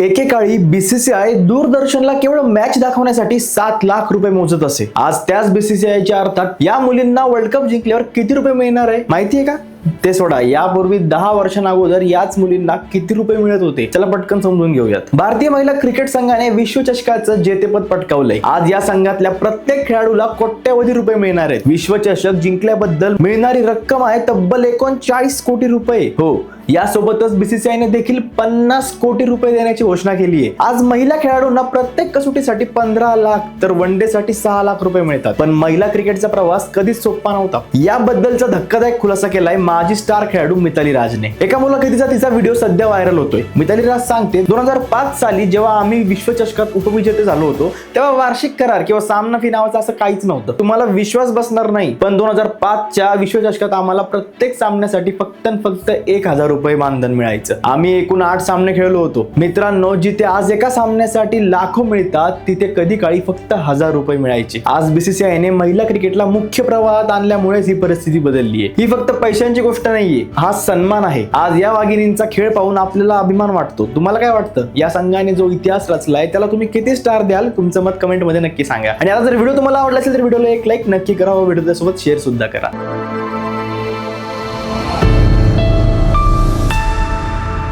एकेकाळी बीसीसीआय दूरदर्शनला केवळ मॅच दाखवण्यासाठी सात लाख रुपये मोजत असे. आज त्याच बीसीसीआयच्या अर्थात या मुलींना वर्ल्ड कप जिंकल्यावर किती रुपये मिळणार आहे? माहिती आहे का? ते सोडा यापूर्वी दहा वर्षांअगोदर याच मुलींना किती रुपये मिळत होते? चला पटकन समजून घेऊयात. भारतीय महिला क्रिकेट संघाने विश्वचषकाचं जेतेपद पटकावलंय. आज या संघातल्या प्रत्येक खेळाडूला कोट्यवधी रुपये मिळणार आहेत. विश्वचषक जिंकल्याबद्दल मिळणारी रक्कम आहे तब्बल एकोणचाळीस कोटी रुपये. हो यासोबतच बीसीसीआयने देखील पन्नास कोटी रुपये देण्याची घोषणा केली आहे आज महिला खेळाडूंना प्रत्येक कसोटीसाठी पंधरा लाख तर वन डे साठी सहा लाख रुपये मिळतात. पण महिला क्रिकेटचा प्रवास कधीच सोपा नव्हता. याबद्दलचा धक्कादायक खुलासा केलाय माजी स्टार खेळाडू मिताली राजने. एका मुलाखतीचा तिचा व्हिडिओ सध्या व्हायरल होतोय. मिताली राज सांगते दोन हजार पाच साली जेव्हा आम्ही विश्वचषकात उपविजेते झालो होतो तेव्हा वार्षिक करार किंवा सामना फी नावाचं असं काहीच नव्हतं. तुम्हाला विश्वास बसणार नाही पण दोन हजार पाचच्या विश्वचषकात आम्हाला प्रत्येक सामन्यासाठी फक्त फक्त एक हजार रुपये मानधन मिळायचं. आम्ही एकूण आठ सामने खेळलो होतो. मित्रांनो जिथे आज एका सामन्यासाठी लाखो मिळतात तिथे कधी काळी फक्त हजार रुपये मिळायचे. आज बीसीसीआयने महिला क्रिकेटला मुख्य प्रवाहात आणल्यामुळेच ही परिस्थिती बदलली आहे. ही फक्त पैशांची गोष्ट नाहीये. हा सन्मान आहे. आज या वाघिणींचा खेळ पाहून आपल्याला अभिमान वाटतो. तुम्हाला काय वाटतं? या संघाने जो इतिहास रचलाय त्याला तुम्ही किती स्टार द्याल? तुमचं मत कमेंटमध्ये नक्की सांगा. आणि आता जर व्हिडिओ तुम्हाला आवडला असेल तर व्हिडिओला एक लाईक नक्की करा व व्हिडिओ सोबत शेअर सुद्धा करा.